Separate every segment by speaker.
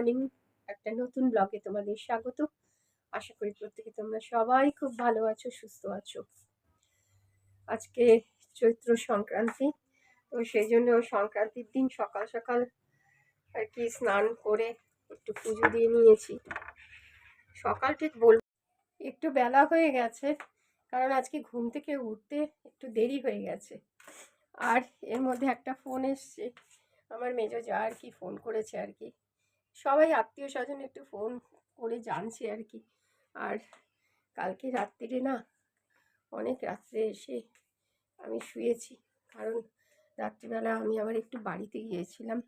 Speaker 1: Morning একটা নতুন ব্লগে তোমাদের স্বাগত। আশা করি প্রত্যেকে তোমরা সবাই খুব ভালো আছো, সুস্থ আছো। আজকে চৈত্র সংক্রান্তি, তো সেই জন্য সংক্রান্তির দিন সকাল সকাল আর কি স্নান করে একটু পুজো দিয়ে নিয়েছি। সকাল ঠিক বল, একটু বেলা হয়ে গেছে, কারণ আজকে ঘুম থেকে উঠতে একটু দেরি হয়ে গেছে। আর এর মধ্যে একটা ফোন এসছে, আমার মেজো যা আর কি ফোন করেছে আর কি। সবাই আত্মীয় স্বজন একটু ফোন করে জানছে আর কি আর কালকে রাত্রিরে না অনেক রাত্রে এসে আমি শুয়েছি। কারণ রাত্রিবেলা আমি আবার একটু বাড়িতে গিয়েছিলাম।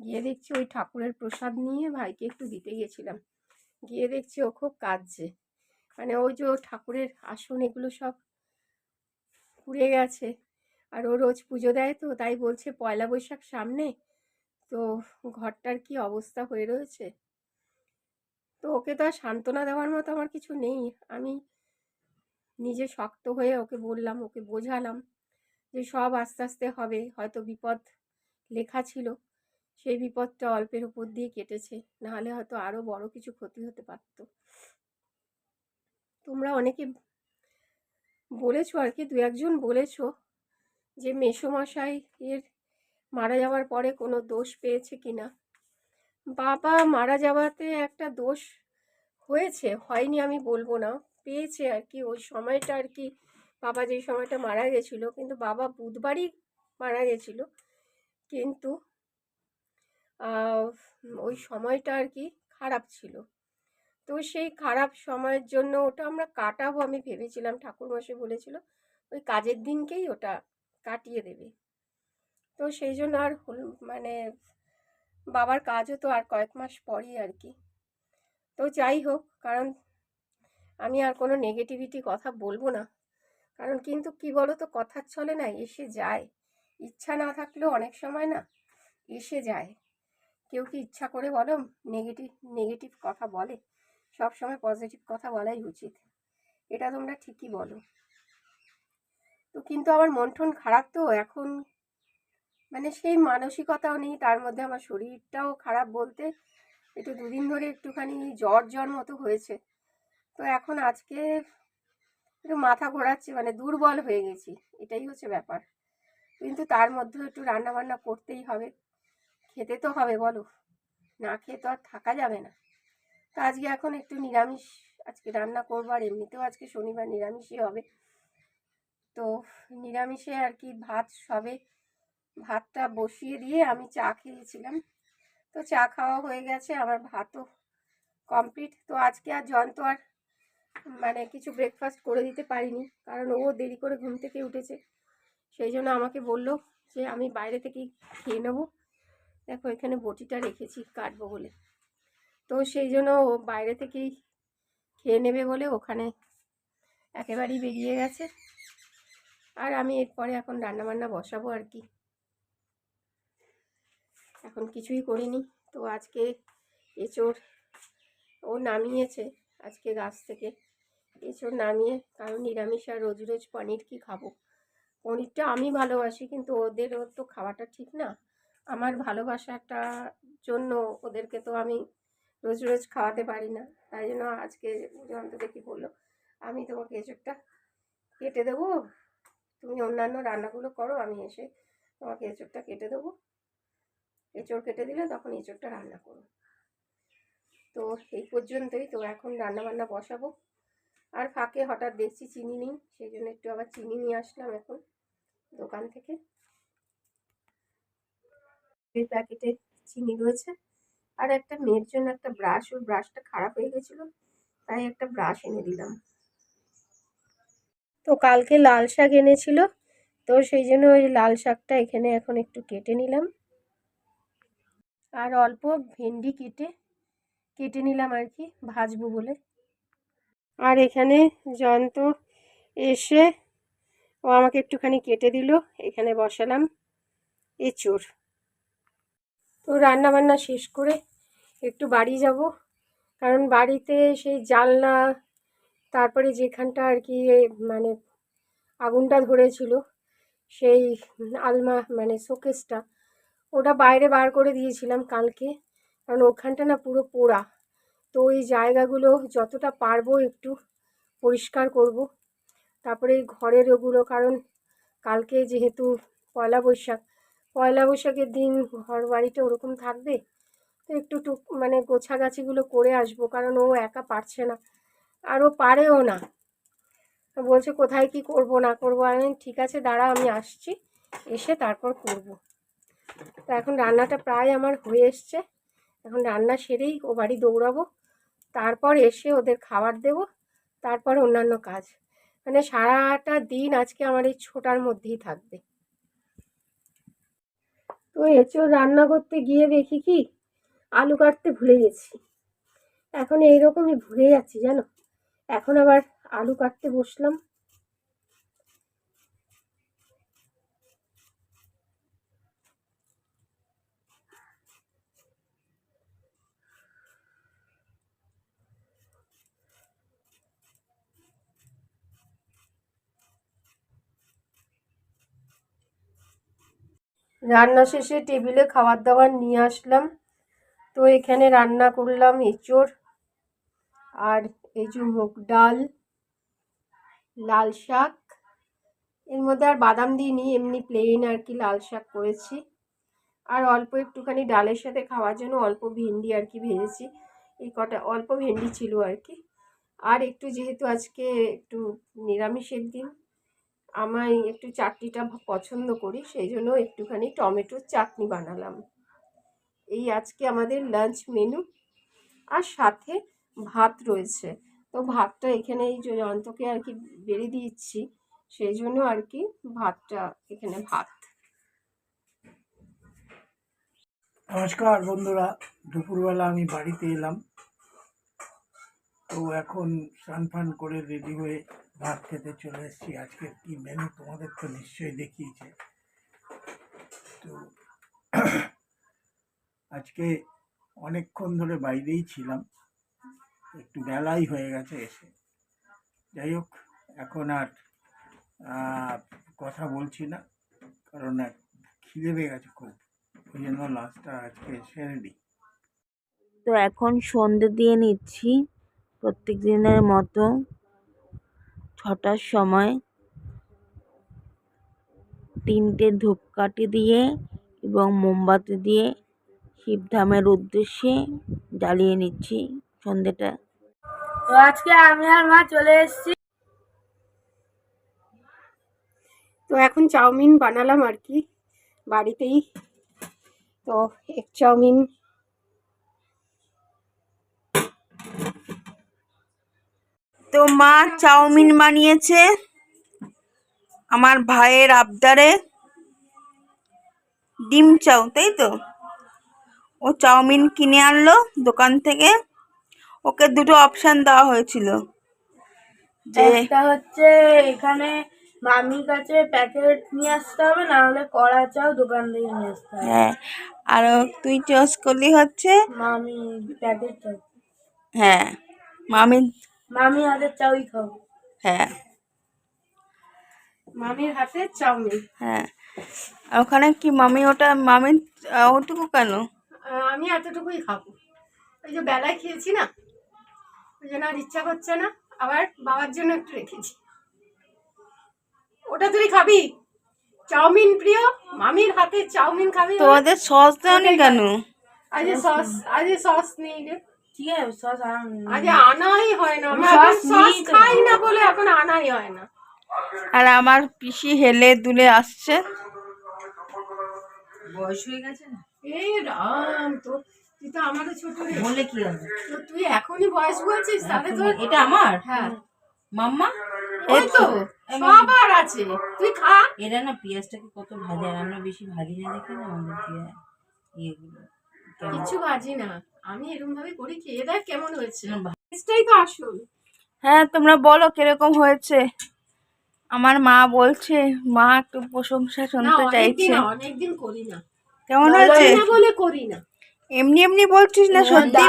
Speaker 1: গিয়ে দেখছি ওই ঠাকুরের প্রসাদ নিয়ে ভাইকে একটু দিতে গিয়েছিলাম। গিয়ে দেখছি ও খুব কাঁদছে। মানে ওই যে ঠাকুরের আসন এগুলো সব পুড়ে গেছে। আর ও রোজ পুজো দেয় তো, তাই বলছে পয়লা বৈশাখ সামনে তো ঘরটার কি অবস্থা হয়ে রয়েছে? তো ওকে তো আর সান্ত্বনা দেওয়ার মতো আমার কিছু নেই। আমি নিজে শক্ত হয়ে ওকে বললাম, ওকে বোঝালাম যে সব আস্তে আস্তে হবে। হয়তো বিপদ লেখা ছিল, সেই বিপদটা অল্পের উপর দিয়ে কেটেছে। নাহলে হয়তো আরও বড় কিছু ক্ষতি হতে পারত। তোমরা অনেকে বলেছ আর কি, দু একজন বলেছ যে মেসোমশাই এর মারা যাওয়ার পরে কোনো দোষ পেয়েছে কি না? বাবা মারা যাওয়াতে একটা দোষ হয়েছে, হয়নি আমি বলব না। পেয়েছে আর কি, ওই সময়টা আর কি বাবা যেই সময়টা মারা গেছিল, কিন্তু বাবা বুধবারই মারা গেছিল। কিন্তু ওই সময়টা আর কি খারাপ ছিল। তো সেই খারাপ সময়ের জন্য ওটা আমরা কাটাবো আমি ভেবেছিলাম, ঠাকুরমশাই বলেছিল, ওই কাজের দিনকেই ওটা কাটিয়ে দেবে। তো সেই জন্য আর মানে বাবার কাজও তো আর কয়েক মাস পরই আর কি। তো যাই হোক, কারণ আমি আর কোনো নেগেটিভিটি কথা বলব না। কারণ কিন্তু কি বলো তো কথার চলে না, এসে যায়। ইচ্ছা না থাকলেও অনেক সময় না, এসে যায়। কেউ কি ইচ্ছা করে বলো নেগেটিভ নেগেটিভ কথা বলে? সব সময় পজিটিভ কথা বলাই উচিত। এটা তোমরা ঠিকই বলো। তো কিন্তু আমার মন টন খারাপ তো, এখন মানে সেই মানসিকতাও নেই, তার মধ্যে আমার শরীরটাও খারাপ বলতে একটু দুদিন ধরে একটুখানি জ্বর জ্বর মতো হয়েছে। তো এখন আজকে একটু মাথা ঘোরাচ্ছে মানে দুর্বল হয়ে গেছি, এটাই হচ্ছে ব্যাপার। কিন্তু তার মধ্যেও একটু রান্না বান্না করতেই হবে, খেতে তো হবে বলো, না খেয়ে তো আর থাকা যাবে না। তো আজকে এখন একটু নিরামিষ, আজকে রান্না করব, আর এমনিতেও আজকে শনিবার নিরামিষই হবে। তো নিরামিষে আর কি ভাত সবে ভাতটা বসিয়ে দিয়ে আমি চা খেয়েছিলাম। তো চা খাওয়া হয়ে গেছে, আমার ভাতও কমপ্লিট তো আজকে আর জয়ন্ত আর মানে কিছু ব্রেকফাস্ট করে দিতে পারিনি, কারণ ও দেরি করে ঘুম থেকে উঠেছে। সেই জন্য আমাকে বলল যে, আমি বাইরে থেকেই খেয়ে নেব। দেখো, এখানে বটিটা রেখেছি কাটবো বলে। তো সেই জন্য ও বাইরে থেকেই খেয়ে নেবে বলে ওখানে একেবারেই বেরিয়ে গেছে। আর আমি এরপরে এখন রান্নাবান্না বসাবো আর কি। এখন কিছুই করিনি। তো আজকে এঁচোড় ও নামিয়েছে আজকে গাছ থেকে। এঁচোড় নামিয়ে, কারণ নিরামিষ আর রোজ রোজ পনির কি খাব? পনিরটা আমি ভালোবাসি, কিন্তু ওদের ওর তো খাওয়াটা ঠিক না। আমার ভালোবাসাটা জন্য ওদেরকে তো আমি রোজ রোজ খাওয়াতে পারি না। তাই জন্য আজকে জয়ন্ত দেখি বলল, আমি তোমাকে এঁচোড়টা কেটে দেবো? তুমি অন্যান্য রান্নাগুলো করো, আমি এসে তোমাকে এঁচোড়টা কেটে দেবো। এঁচড় কেটে দিলে তখন এঁচড়টা রান্না করো। তো এই পর্যন্তই। তো এখন রান্না বান্না বসাবো। আর ফাঁকে হঠাৎ দেখছি চিনি নেই, সেই জন্য একটু আবার চিনি নিয়ে আসলাম এখন দোকান থেকে। প্যাকেটে চিনি রয়েছে। আর একটা মেয়ের জন্য একটা ব্রাশ, ওর ব্রাশটা খারাপ হয়ে গেছিল, তাই একটা ব্রাশ এনে দিলাম। তো কালকে লাল শাক এনেছিল, তো সেই জন্য ওই লাল শাকটা এখানে এখন একটু কেটে নিলাম। আর অল্প ভেন্ডি কেটে কেটে নিলাম আর কি, ভাজবো বলে। আর এখানে জয়ন্ত এসে ও আমাকে একটুখানি কেটে দিল, এখানে বসালাম এঁচোড়। তো রান্না বান্না শেষ করে একটু বাড়ি যাব, কারণ বাড়িতে সেই জালনা, তারপরে যেখানটা আর কি মানে আগুনটা ধরেছিল, সেই আলমা মানে শোকেসটা ওটা বাইরে বার করে দিয়েছিলাম কালকে, কারণ ওখানটা না পুরো পোড়া। তো ওই জায়গাগুলো যতটা পারব একটু পরিষ্কার করব। তারপরে এই ঘরের ওগুলো, কারণ কালকে যেহেতু পয়লা বৈশাখ, পয়লা বৈশাখের দিন ঘর বাড়িটা ওরকম থাকবে, তো একটু টুক মানে গোছাগাছিগুলো করে আসব, কারণ ও একা পারছে না। আর ও পারেও না। বলছে কোথায় কি করব না করব, আমি ঠিক আছে, দাঁড়া, আমি আসছি, এসে তারপর করব। তো এখন রান্নাটা প্রায় আমার হয়ে এসছে। এখন রান্না সেরেই ও বাড়ি দৌড়াবো। তারপর এসে ওদের খাবার দেব। তারপর অন্যান্য কাজ। মানে সারাটা দিন আজকে আমার এই ছোটার মধ্যেই থাকবে। তো এঁচোড় রান্না করতে গিয়ে দেখি কি, আলু কাটতে ভুলে গেছি। এখন এইরকমই ভুলে যাচ্ছি জানো? এখন আবার আলু কাটতে বসলাম। রান্না শেষে টেবিলে খাবার দাবার নিয়ে আসলাম। তো এখানে রান্না করলাম এঁচোড় আর এই যে মুগ ডাল, লাল শাক। এর মধ্যে আর বাদাম দিইনি, এমনি প্লেন আর কি লাল শাক করেছি। আর অল্প একটুখানি ডালের সাথে খাওয়ার জন্য অল্প ভেন্ডি আর কি ভেজেছি। এই কটা অল্প ভেন্ডি ছিল আর কি। আর একটু যেহেতু আজকে একটু নিরামিষের দিন আমি একটু চাটনিটা পছন্দ করি, সেই জন্য একটুখানি টমেটোর চাটনি বানালাম। এই আজকে আমাদের লাঞ্চ মেনু আর সাথে ভাত রয়েছে। তো ভাতটা এখানে এই যে যন্ত্রকে আর কি বেড়ে দিচ্ছি, সেই জন্য আর কি ভাতটা এখানে ভাত।
Speaker 2: নমস্কার বন্ধুরা, দুপুরবেলা আমি বাড়িতে এলাম। তো এখন স্নান ফান করে রেডি হয়ে ভাত খেতে চলে এসেছি। আজকে কি মেনু তোমাদের তো নিশ্চয়ই দেখিয়েছে। তো আজকে অনেকক্ষণ ধরে বাইরেই ছিলাম। একটু বেলাই হয়ে গেছে এসে। যাই হোক, এখন আর কথা বলছি না, কারণ এক খিদে পেয়ে গেছে খুব। ওই জন্য লাস্টটা আজকে সেরে দিই
Speaker 3: তো এখন সন্ধে দিয়ে নিচ্ছি প্রত্যেক দিনের মতো। ছটার সময় তিনটে ধূপকাঠি দিয়ে এবং মোমবাতি দিয়ে শিবধামের উদ্দেশ্যে জ্বালিয়ে নিচ্ছি সন্ধেটা।
Speaker 4: তো আজকে আমি আর মা চলে এসেছি।
Speaker 1: তো এখন চাউমিন বানালাম আর কি বাড়িতেই। তো এক চাউমিন
Speaker 3: তো মা চাউমিন বানিয়েছে আমার ভাইয়ের আবদারে। ডিম চাউ তাই তো? ও চাউমিন কিনে আনলো দোকান থেকে। ওকে দুটো অপশান দেওয়া হয়েছিল। যে
Speaker 4: একটা হচ্ছে এখানে মামির কাছে প্যাকেট নিয়ে আসতে হবে না হলে কড়া চাও দোকান থেকে নিয়ে আসতে হবে।
Speaker 3: হ্যাঁ আর তুই চয়েস করলি হচ্ছে
Speaker 4: মামি প্যাকেট
Speaker 3: হ্যাঁ মামি
Speaker 4: মামি হাতের চাউই খাব।
Speaker 3: হ্যাঁ।
Speaker 1: মামির হাতে চাউমিন।
Speaker 3: হ্যাঁ। ওখানে কি মামি ওটা মামি ওটুকু কেন?
Speaker 1: আমি এতটুকুই খাব। ওই যে বেলায় খেয়েছি না ওই জন্য আর ইচ্ছা করছে না আবার বাবার জন্য একটু রেখেছি। ওটা তুই খাবি? চাউমিন প্রিয় মামির হাতে চাউমিন খাবি
Speaker 3: তোমাদের সস দেওনি কেন?
Speaker 1: আজ সস আজ সস নেই রে
Speaker 4: ঠিক আছে সস
Speaker 1: আনাই হয় না এখন সস খাই না বলে এখন আনাই হয় না।
Speaker 3: আর আমার পিসি হেলে দুলে আসছে।
Speaker 4: বয়স হয়ে গেছে না?
Speaker 1: এই রাম তো তুই তো আমারও ছোট রে।
Speaker 4: বলে কি হবে?
Speaker 1: তো তুই এখনই বয়স বলছিস তাহলে তোর
Speaker 4: এটা আমার?
Speaker 1: হ্যাঁ।
Speaker 4: মাম্মা?
Speaker 1: ওই তো সবার আছে। তুই খা।
Speaker 4: এরা না পেঁয়াজটাকে কত ভাজে আর আমরা বেশি ভাজি না দেখে না আমাদের পেঁয়াজ ইয়েগুলো।
Speaker 1: কিচ্ছু ভাজি না। আমি এরকম ভাবে করি খেয়ে দেখ কেমন হয়েছে?
Speaker 4: না,
Speaker 1: টেস্টটাই তো আসল।
Speaker 3: হ্যাঁ তোমরা বলো কীরকম হয়েছে? আমার মা বলছে মা একটু প্রশংসা শুনতে চাইছে।
Speaker 1: অনেকদিন করি না।
Speaker 3: কেমন হয়েছে?
Speaker 1: না বলে করি না।
Speaker 3: এমনি এমনি বলছিস না সত্যি?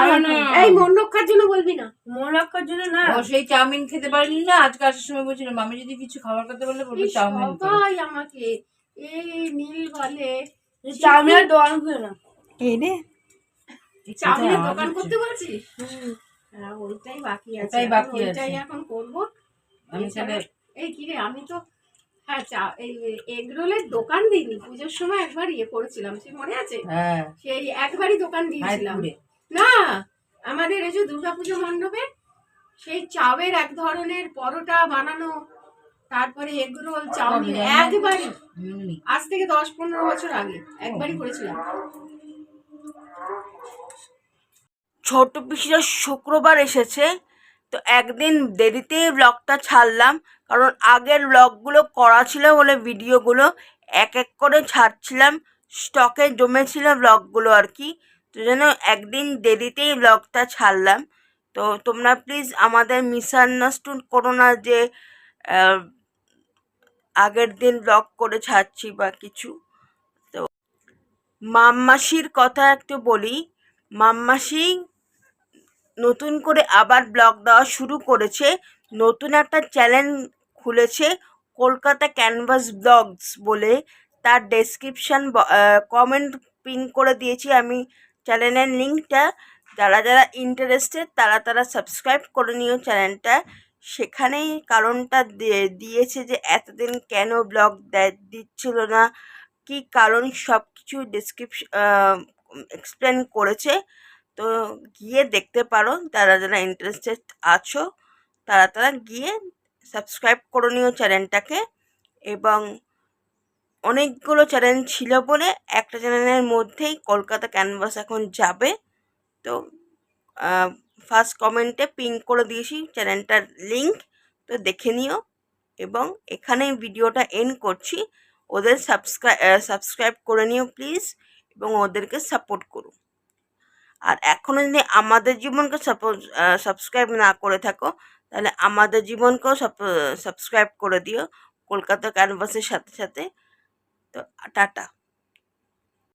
Speaker 1: এই মন রক্ষার জন্য বলবি না।
Speaker 4: মন রাখার জন্য না।
Speaker 5: ও সেই চাউমিন খেতে পারলি না? আজকে আসার সময় বলছিল মামি যদি কিছু খাবার খেতে বললে বলবে চাউমিন করো।
Speaker 1: সবাই আমাকে এই নীল বলে
Speaker 4: চাউমিন আর দোয়ান খুলে না।
Speaker 3: এই রে।
Speaker 1: চাউমিনের দোকান করতে বলছিস? হ্যাঁ ওইটাই বাকি আছে। ওইটাই এখন করব।
Speaker 5: আমি তাহলে
Speaker 1: এই কি রে আমি তো হ্যাঁ চা এই এগ রোলের দোকান দিইনি পুজোর সময় একবার ইয়ে করেছিলাম সে মনে আছে?
Speaker 5: হ্যাঁ।
Speaker 1: সেই একবারই দোকান দিয়েছিলাম। না আমাদের এই যে দুর্গাপুজো মণ্ডপে সেই চাবের এক ধরনের পরোটা বানানো তারপরে এগ রোল চাউমিন
Speaker 5: কবে
Speaker 1: একবারই। আজ থেকে দশ পনেরো বছর আগে একবারই করেছিলাম।
Speaker 3: ছোট পিসিরা শুক্রবার এসেছে। তো একদিন দেরিতেই ব্লগটা ছাড়লাম, কারণ আগের ব্লগগুলো করা ছিল বলে ভিডিওগুলো এক এক করে ছাড়ছিলাম স্টকে জমেছিল ব্লগগুলো আর কি। তো যেন একদিন দেরিতেই ব্লগটা ছাড়লাম। তো তোমরা প্লিজ আমাদের মিসআন্ডারস্টুড করো না যে আগের দিন ব্লগ করে ছাড়ছি বা কিছু। তো মাম্মাসির কথা একটু বলি, মাম্মাসি নতুন করে আবার ব্লগ দেওয়া শুরু করেছে। নতুন একটা চ্যানেল খুলেছে, কলকাতা ক্যানভাস ব্লগস বলে। তার ডেসক্রিপশান কমেন্ট পিন করে দিয়েছি আমি চ্যানেলের লিঙ্কটা। যারা যারা ইন্টারেস্টেড তারা তারা সাবস্ক্রাইব করে নিও চ্যানেলটা। সেখানেই কারণটা দিয়েছে যে এতদিন কেন ব্লগ দিচ্ছিল না, কী কারণ সব কিছু ডিসক্রিপশন এক্সপ্লেন করেছে। তো গিয়ে দেখতে পারো তারা যারা ইন্টারেস্টেড আছো, তারা তারা গিয়ে সাবস্ক্রাইব করে নিও চ্যানেলটাকে এবং অনেকগুলো চ্যানেল ছিল বলে একটা চ্যানেলের মধ্যেই কলকাতা ক্যানভাস এখন যাবে। তো ফার্স্ট কমেন্টে পিন করে দিয়েছি চ্যানেলটার লিঙ্ক তো দেখে নিও এবং এখানেই ভিডিওটা এন্ড করছি। ওদের সাবস্ক্রাইব সাবস্ক্রাইব করে নিও প্লিজ এবং ওদেরকে সাপোর্ট করো। আর এখনও যদি আমাদের জীবনকে সাপোজ সাবস্ক্রাইব না করে থাকো, তাহলে আমাদের জীবনকেও সাবস্ক্রাইব করে দিও। কলকাতা ক্যানভাসের সাথে সাথে। তো, টাটা।